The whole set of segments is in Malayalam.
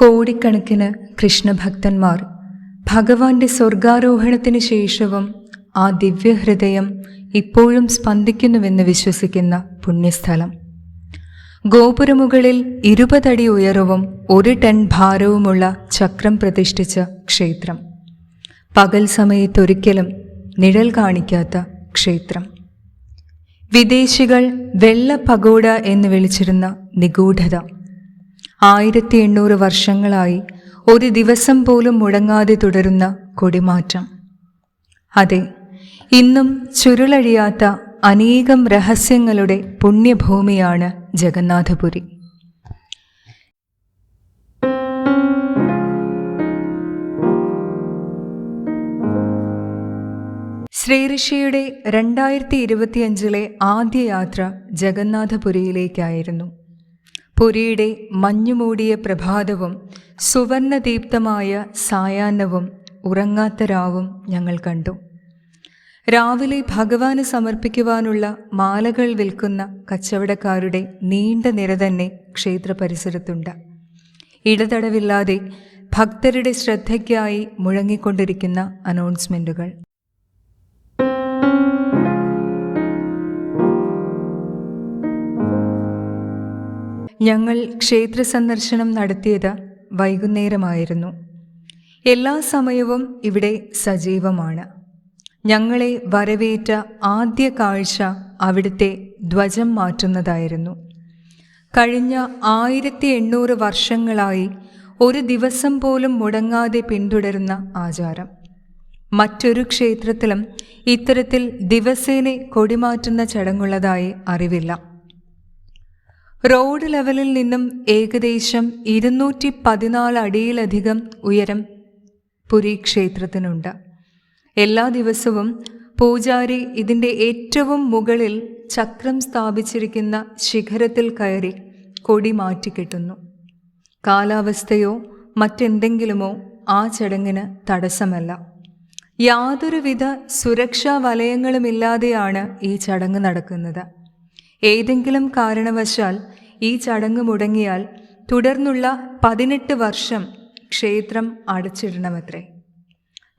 കോടിക്കണക്കിന് കൃഷ്ണഭക്തന്മാർ. ഭഗവാന്റെ സ്വർഗാരോഹണത്തിന് ശേഷവും ആ ദിവ്യഹൃദയം ഇപ്പോഴും സ്പന്ദിക്കുന്നുവെന്ന് വിശ്വസിക്കുന്ന പുണ്യസ്ഥലം. ഗോപുരമുകളിൽ ഇരുപതടി ഉയരവും ഒരു ടൺ ഭാരവുമുള്ള ചക്രം പ്രതിഷ്ഠിച്ച ക്ഷേത്രം. പകൽ സമയത്തൊരിക്കലും നിഴൽ കാണിക്കാത്ത ക്ഷേത്രം. വിദേശികൾ വെള്ള പഗോഡ എന്ന് വിളിച്ചിരുന്ന നിഗൂഢത. ആയിരത്തി എണ്ണൂറ് വർഷങ്ങളായി ഒരു ദിവസം പോലും മുടങ്ങാതെ തുടരുന്ന കൊടിമാറ്റം. അതെ ഇന്നും ചുരുളഴിയാത്ത അനേകം രഹസ്യങ്ങളുടെ പുണ്യഭൂമിയാണ് ജഗന്നാഥപുരി. ശ്രീഋഷിയുടെ രണ്ടായിരത്തി ഇരുപത്തിയഞ്ചിലെ ആദ്യ യാത്ര ജഗന്നാഥപുരിയിലേക്കായിരുന്നു. പുരിയുടെ മഞ്ഞുമൂടിയ പ്രഭാതവും സുവർണദീപ്തമായ സായാഹ്നവും ഉറങ്ങാത്ത രാവും ഞങ്ങൾ കണ്ടു. രാവിലെ ഭഗവാന് സമർപ്പിക്കുവാനുള്ള മാലകൾ വിൽക്കുന്ന കച്ചവടക്കാരുടെ നീണ്ട നിര തന്നെ ക്ഷേത്ര പരിസരത്തുണ്ട് ഇടതടവില്ലാതെ ഭക്തരുടെ ശ്രദ്ധയ്ക്കായി മുഴങ്ങിക്കൊണ്ടിരിക്കുന്ന അനൗൺസ്മെന്റുകൾ ഞങ്ങൾ ക്ഷേത്ര സന്ദർശനം നടത്തിയത് വൈകുന്നേരമായിരുന്നു. എല്ലാ സമയവും ഇവിടെ സജീവമാണ്. ഞങ്ങളെ വരവേറ്റ ആദ്യ കാഴ്ച അവിടുത്തെ ധ്വജം മാറ്റുന്നതായിരുന്നു. കഴിഞ്ഞ ആയിരത്തി എണ്ണൂറ് വർഷങ്ങളായി ഒരു ദിവസം പോലും മുടങ്ങാതെ പിന്തുടരുന്ന ആചാരം. മറ്റൊരു ക്ഷേത്രത്തിലും ഇത്തരത്തിൽ ദിവസേന കൊടിമാറ്റുന്ന ചടങ്ങുള്ളതായി അറിവില്ല. റോഡ് ലെവലിൽ നിന്നും ഏകദേശം ഇരുന്നൂറ്റി പതിനാല് അടിയിലധികം ഉയരം പുരി ക്ഷേത്രത്തിനുണ്ട്. എല്ലാ ദിവസവും പൂജാരി ഇതിന്റെ ഏറ്റവും മുകളിൽ ചക്രം സ്ഥാപിച്ചിരിക്കുന്ന ശിഖരത്തിൽ കയറി കൊടി മാറ്റിക്കെട്ടുന്നു കാലാവസ്ഥയോ മറ്റെന്തെങ്കിലുമോ ആ ചടങ്ങിന് തടസ്സമല്ല. യാതൊരുവിധ സുരക്ഷാ വലയങ്ങളുമില്ലാതെയാണ് ഈ ചടങ്ങ് നടക്കുന്നത്. ഏതെങ്കിലും കാരണവശാൽ ഈ ചടങ്ങ് മുടങ്ങിയാൽ തുടർന്നുള്ള പതിനെട്ട് വർഷം ക്ഷേത്രം അടച്ചിടണമത്രേ?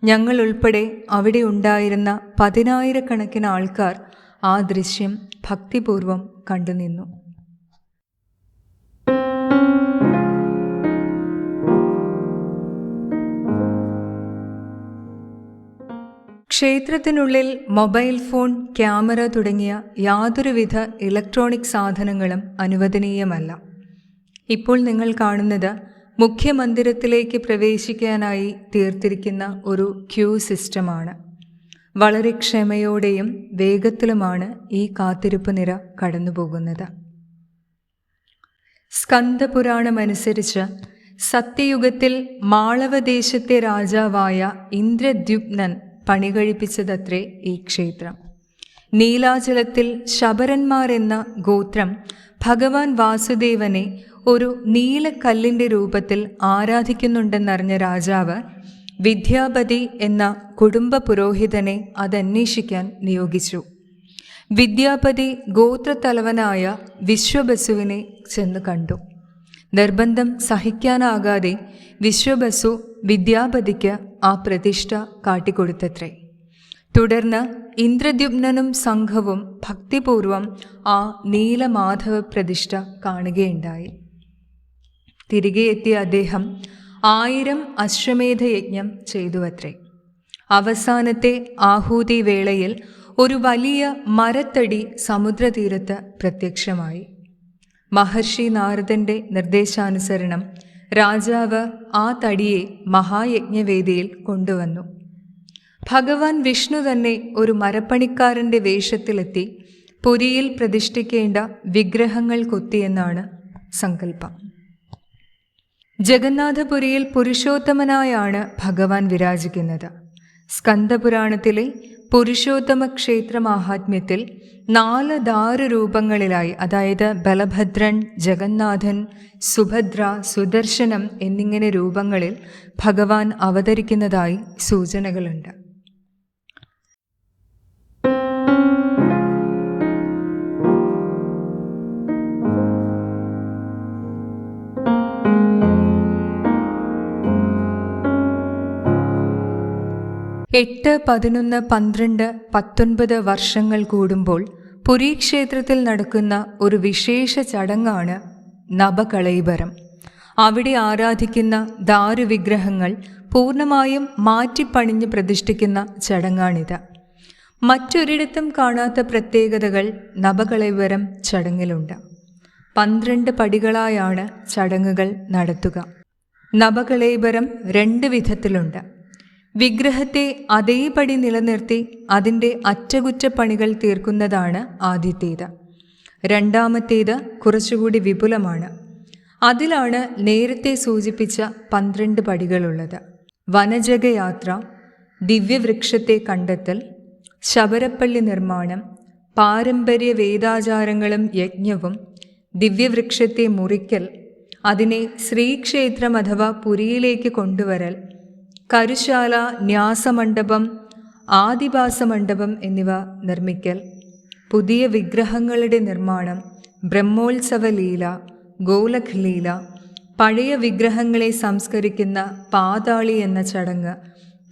ഞങ്ങൾ ഉൾപ്പെടെ അവിടെ ഉണ്ടായിരുന്ന പതിനായിരക്കണക്കിന് ആൾക്കാർ ആ ദൃശ്യം ഭക്തിപൂർവം കണ്ടുനിന്നു. ക്ഷേത്രത്തിനുള്ളിൽ മൊബൈൽ ഫോൺ ക്യാമറ തുടങ്ങിയ യാതൊരുവിധ ഇലക്ട്രോണിക് സാധനങ്ങളും അനുവദനീയമല്ല. ഇപ്പോൾ നിങ്ങൾ കാണുന്നത് മുഖ്യമന്ദിരത്തിലേക്ക് പ്രവേശിക്കാനായി തീർത്തിരിക്കുന്ന ഒരു ക്യൂ സിസ്റ്റമാണ്. വളരെ ക്ഷമയോടെയും വേഗത്തിലുമാണ് ഈ കാത്തിരിപ്പ് നിര കടന്നുപോകുന്നത്. സ്കന്ദപുരാണമനുസരിച്ച് സത്യയുഗത്തിൽ മാളവദേശത്തെ രാജാവായ ഇന്ദ്രദ്യുപ്നൻ പണികഴിപ്പിച്ചതത്രേ ഈ ക്ഷേത്രം. നീലാചലത്തിൽ ശബരന്മാരെന്ന ഗോത്രം ഭഗവാൻ വാസുദേവനെ ഒരു നീലക്കല്ലിന്റെ രൂപത്തിൽ ആരാധിക്കുന്നുണ്ടെന്നറിഞ്ഞ രാജാവ് വിദ്യാപതി എന്ന കുടുംബ പുരോഹിതനെ അതന്വേഷിക്കാൻ നിയോഗിച്ചു. വിദ്യാപതി ഗോത്രത്തലവനായ വിശ്വബസുവിനെ ചെന്ന് കണ്ടു. നിർബന്ധം സഹിക്കാനാകാതെ വിശ്വബസു വിദ്യാപതിക്ക് ആ പ്രതിഷ്ഠ കാട്ടിക്കൊടുത്തത്രേ. തുടർന്ന് ഇന്ദ്രദ്യുപ്നനും സംഘവും ഭക്തിപൂർവം ആ നീലമാധവ പ്രതിഷ്ഠ കാണുകയുണ്ടായി. തിരികെ എത്തിയ അദ്ദേഹം ആയിരം അശ്വമേധയജ്ഞം ചെയ്തുവത്രേ. അവസാനത്തെ ആഹൂതി വേളയിൽ ഒരു വലിയ മരത്തടി സമുദ്രതീരത്ത് പ്രത്യക്ഷമായി. മഹർഷി നാരദന്റെ നിർദ്ദേശാനുസരണം രാജാവ് ആ തടിയെ മഹായജ്ഞവേദിയിൽ കൊണ്ടുവന്നു. ഭഗവാൻ വിഷ്ണു തന്നെ ഒരു മരപ്പണിക്കാരന്റെ വേഷത്തിലെത്തി പുരിയിൽ പ്രതിഷ്ഠിക്കേണ്ട വിഗ്രഹങ്ങൾ കൊത്തിയെന്നാണ് സങ്കല്പം. ജഗന്നാഥപുരിയിൽ പുരുഷോത്തമനായാണ് ഭഗവാൻ വിരാജിക്കുന്നത്. സ്കന്ദപുരാണത്തിലെ പുരുഷോത്തമ ക്ഷേത്ര മാഹാത്മ്യത്തിൽ നാല് ദാരുരൂപങ്ങളിലായി അതായത് ബലഭദ്രൻ ജഗന്നാഥൻ സുഭദ്ര സുദർശനം എന്നിങ്ങനെ രൂപങ്ങളിൽ ഭഗവാൻ അവതരിക്കുന്നതായി സൂചനകളുണ്ട്. എട്ട് പതിനൊന്ന് പന്ത്രണ്ട് പത്തൊൻപത് വർഷങ്ങൾ കൂടുമ്പോൾ പുരീക്ഷേത്രത്തിൽ നടക്കുന്ന ഒരു വിശേഷ ചടങ്ങാണ് നബകളൈബരം അവിടെ ആരാധിക്കുന്ന ദാരുവിഗ്രഹങ്ങൾ പൂർണമായും മാറ്റിപ്പണിഞ്ഞ് പ്രതിഷ്ഠിക്കുന്ന ചടങ്ങാണിത്. മറ്റൊരിടത്തും കാണാത്ത പ്രത്യേകതകൾ നബകളൈവരം ചടങ്ങിലുണ്ട്. പന്ത്രണ്ട് പടികളായാണ് ചടങ്ങുകൾ നടത്തുക. നബകളൈവരം രണ്ട് വിധത്തിലുണ്ട്. വിഗ്രഹത്തെ അതേപടി നിലനിർത്തി അതിന്റെ അറ്റകുറ്റപ്പണികൾ തീർക്കുന്നതാണ് ആദ്യത്തേത്. രണ്ടാമത്തേത് കുറച്ചുകൂടി വിപുലമാണ്. അതിലാണ് നേരത്തെ സൂചിപ്പിച്ച പന്ത്രണ്ട് പടികളുള്ളത്. വനജഗയാത്ര ദിവ്യവൃക്ഷത്തെ കണ്ടെത്തൽ ശബരപ്പള്ളി നിർമ്മാണം പാരമ്പര്യ വേദാചാരങ്ങളും യജ്ഞവും ദിവ്യവൃക്ഷത്തെ മുറിക്കൽ അതിനെ ശ്രീക്ഷേത്രം അഥവാ പുരിയിലേക്ക് കൊണ്ടുവരൽ കരുശാല ന്യാസമണ്ഡപം ആദിവാസമണ്ഡപം എന്നിവ നിർമ്മിക്കൽ പുതിയ വിഗ്രഹങ്ങളുടെ നിർമ്മാണം ബ്രഹ്മോത്സവ ലീല ഗോലഖ് ലീല പഴയ വിഗ്രഹങ്ങളെ സംസ്കരിക്കുന്ന പാതാളി എന്ന ചടങ്ങ്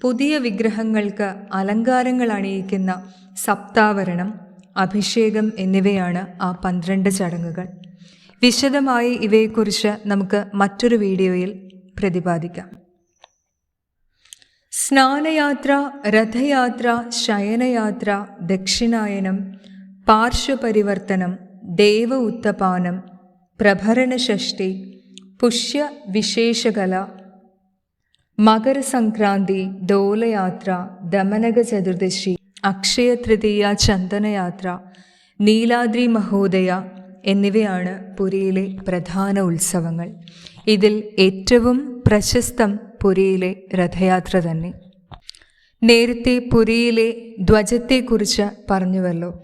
പുതിയ വിഗ്രഹങ്ങൾക്ക് അലങ്കാരങ്ങൾ അണിയിക്കുന്ന സപ്താവരണം അഭിഷേകം എന്നിവയാണ് ആ പന്ത്രണ്ട് ചടങ്ങുകൾ. വിശദമായി ഇവയെക്കുറിച്ച് നമുക്ക് മറ്റൊരു വീഡിയോയിൽ പ്രതിപാദിക്കാം. സ്നാനയാത്ര രഥയാത്ര ശയനയാത്ര ദക്ഷിണായനം പാർശ്വപരിവർത്തനം ദേവ ഉത്തപാനം പ്രഭരണഷഷ്ടി പുഷ്യ വിശേഷകല മകരസംക്രാന്തി ഡോലയാത്ര ദമനക ചതുർദശി അക്ഷയ തൃതീയ ചന്ദനയാത്ര നീലാദ്രി മഹോദയ എന്നിവയാണ് പുരിയിലെ പ്രധാന ഉത്സവങ്ങൾ. ഇതിൽ ഏറ്റവും പ്രശസ്തം പുരിയിലെ രഥയാത്ര തന്നെ. നേരത്തെ പുരിയിലെ ധ്വജത്തെക്കുറിച്ച് പറഞ്ഞുവല്ലോ.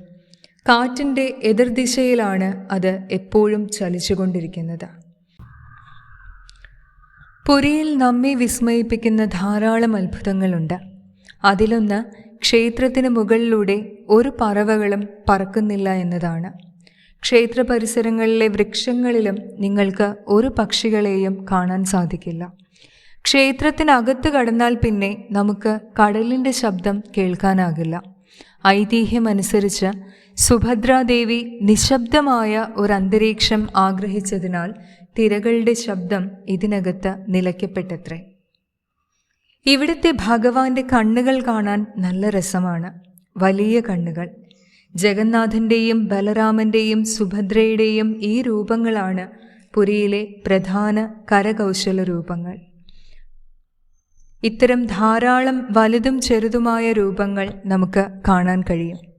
കാറ്റിന്റെ എതിർദിശയിലാണ് അത് എപ്പോഴും ചലിച്ചുകൊണ്ടിരിക്കുന്നത്. പുരിയിൽ നമ്മെ വിസ്മയിപ്പിക്കുന്ന ധാരാളം അത്ഭുതങ്ങളുണ്ട്. അതിലൊന്ന് ക്ഷേത്രത്തിന് മുകളിലൂടെ ഒരു പറവകളും പറക്കുന്നില്ല എന്നതാണ്. ക്ഷേത്ര പരിസരങ്ങളിലെ വൃക്ഷങ്ങളിലും നിങ്ങൾക്ക് ഒരു പക്ഷികളെയും കാണാൻ സാധിക്കില്ല. ക്ഷേത്രത്തിനകത്ത് കടന്നാൽ പിന്നെ നമുക്ക് കടലിന്റെ ശബ്ദം കേൾക്കാനാകില്ല. ഐതിഹ്യമനുസരിച്ച് സുഭദ്രാദേവി നിശബ്ദമായ ഒരു അന്തരീക്ഷം ആഗ്രഹിച്ചതിനാൽ തിരകളുടെ ശബ്ദം ഇതിനകത്ത് നിലയ്ക്കപ്പെട്ടത്രേ. ഇവിടുത്തെ ഭഗവാന്റെ കണ്ണുകൾ കാണാൻ നല്ല രസമാണ്. വലിയ കണ്ണുകൾ. ജഗന്നാഥന്റെയും ബലരാമന്റെയും സുഭദ്രയുടെയും ഈ രൂപങ്ങളാണ് പുരിയിലെ പ്രധാന കരകൗശല രൂപങ്ങൾ. ഇത്തരം ധാരാളം വലുതും ചെറുതുമായ രൂപങ്ങൾ നമുക്ക് കാണാൻ കഴിയും.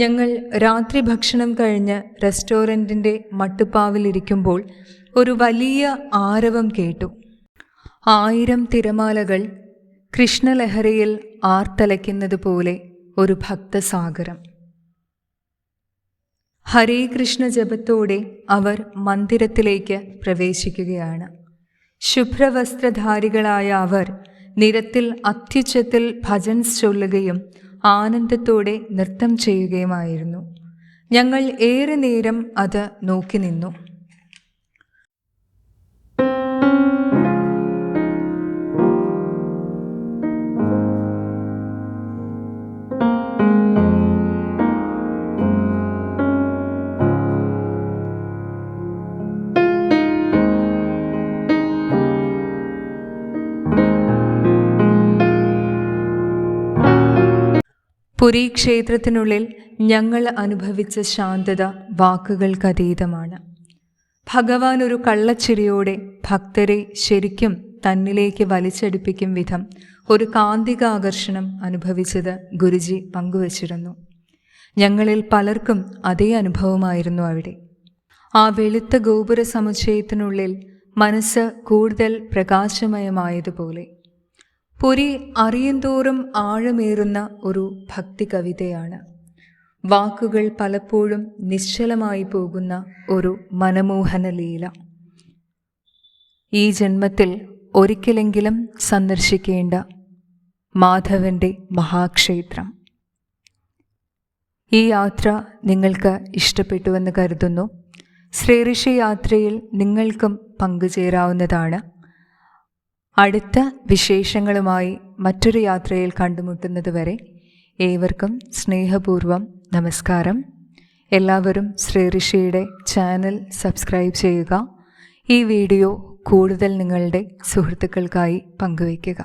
ഞങ്ങൾ രാത്രി ഭക്ഷണം കഴിഞ്ഞ് റെസ്റ്റോറന്റിന്റെ മട്ടുപ്പാവിലിരിക്കുമ്പോൾ ഒരു വലിയ ആരവം കേട്ടു. ആയിരം തിരമാലകൾ കൃഷ്ണലഹരയിൽ ആർത്തലയ്ക്കുന്നത് പോലെ ഒരു ഭക്തസാഗരം. ഹരേ കൃഷ്ണ ജപത്തോടെ അവർ മന്ദിരത്തിലേക്ക് പ്രവേശിക്കുകയാണ്. ശുഭ്രവസ്ത്രധാരികളായ അവർ നിരത്തിൽ അത്യുച്ചത്തിൽ ഭജൻസ് ചൊല്ലുകയും ആനന്ദത്തോടെ നൃത്തം ചെയ്യുകയുമായിരുന്നു. ഞങ്ങൾ ഏറെ നേരം അത് നോക്കി നിന്നു പുരി ക്ഷേത്രത്തിനുള്ളിൽ ഞങ്ങൾ അനുഭവിച്ച ശാന്തത വാക്കുകൾക്കതീതമാണ്. ഭഗവാൻ ഒരു കള്ളച്ചിരിയോടെ ഭക്തരെ ശരിക്കും തന്നിലേക്ക് വലിച്ചടിപ്പിക്കും വിധം ഒരു കാന്തിക ആകർഷണം അനുഭവിച്ചത് ഗുരുജി പങ്കുവച്ചിരുന്നു. ഞങ്ങളിൽ പലർക്കും അതേ അനുഭവമായിരുന്നു അവിടെ. ആ വെളുത്ത ഗോപുര സമുച്ചയത്തിനുള്ളിൽ മനസ്സ് കൂടുതൽ പ്രകാശമയമായതുപോലെ പുരി അറിയന്തോറും ആഴമേറുന്ന ഒരു ഭക്തി കവിതയാണ് വാക്കുകൾ പലപ്പോഴും നിശ്ചലമായി പോകുന്ന ഒരു മനമോഹന ലീല. ഈ ജന്മത്തിൽ ഒരിക്കലെങ്കിലും സന്ദർശിക്കേണ്ട മാധവന്റെ മഹാക്ഷേത്രം. ഈ യാത്ര നിങ്ങൾക്ക് ഇഷ്ടപ്പെട്ടുവെന്ന് കരുതുന്നു. ശ്രീഋഷി യാത്രയിൽ നിങ്ങൾക്കും പങ്കുചേരാവുന്നതാണ്. അടുത്ത വിശേഷങ്ങളുമായി മറ്റൊരു യാത്രയിൽ കണ്ടുമുട്ടുന്നത് വരെ ഏവർക്കും സ്നേഹപൂർവം നമസ്കാരം. എല്ലാവരും ശ്രീ ഋഷിയുടെ ചാനൽ സബ്സ്ക്രൈബ് ചെയ്യുക. ഈ വീഡിയോ കൂടുതൽ നിങ്ങളുടെ സുഹൃത്തുക്കൾക്കായി പങ്കുവയ്ക്കുക.